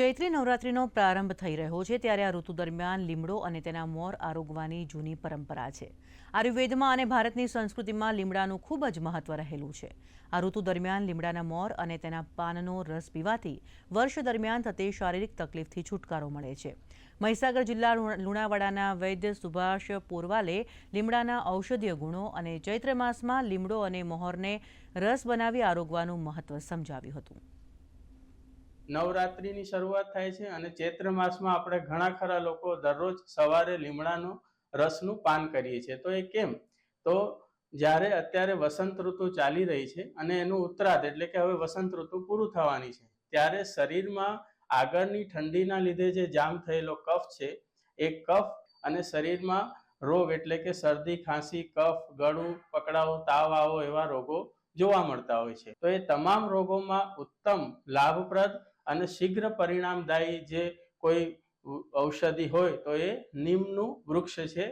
ચૈત્રી નવરાત્રિનો પ્રારંભ થઈ રહ્યો છે ત્યારે આ ઋતુ દરમિયાન લીમડો અને તેના મોર આરોગવાની જૂની પરંપરા છે. આયુર્વેદમાં અને ભારતની સંસ્કૃતિમાં લીમડાનું ખૂબ જ મહત્વ રહેલું છે. આ ઋતુ દરમિયાન લીમડાના મોર અને તેના પાનનો રસ પીવાથી વર્ષ દરમિયાન થતી શારીરિક તકલીફથી છુટકારો મળે છે. મહીસાગર જિલ્લા લુણાવાડાના વૈદ્ય સુભાષ પોરવાલે લીમડાના ઔષધીય ગુણો અને ચૈત્ર માસમાં લીમડો અને મોહરને રસ બનાવી આરોગવાનું મહત્વ સમજાવ્યું હતું. નવરાત્રિની શરૂઆત થાય છે અને ચૈત્ર માસમાં આપણે ઘણા ખરા લોકો દરરોજ સવારે લીમડાનો રસનું પાન કરીએ છીએ. તો એ કેમ? તો જ્યારે અત્યારે વસંત ઋતુ ચાલી રહી છે અને એનું ઉત્તરાધ એટલે કે હવે વસંત ઋતુ પૂરું થવાની છે, ત્યારે શરીરમાં આગળની ઠંડીના લીધે જે જામ થયેલો કફ છે, એ કફ અને શરીરમાં રોગ એટલે કે શરદી, ખાંસી, કફ, ગળું, પકડાવો, તાવ આવો એવા રોગો જોવા મળતા હોય છે. તો એ તમામ રોગોમાં ઉત્તમ લાભપ્રદ અને શીઘ્ર પરિણામદાયી જે કોઈ ઔષધિ હોય તો એ નીમનું વૃક્ષ છે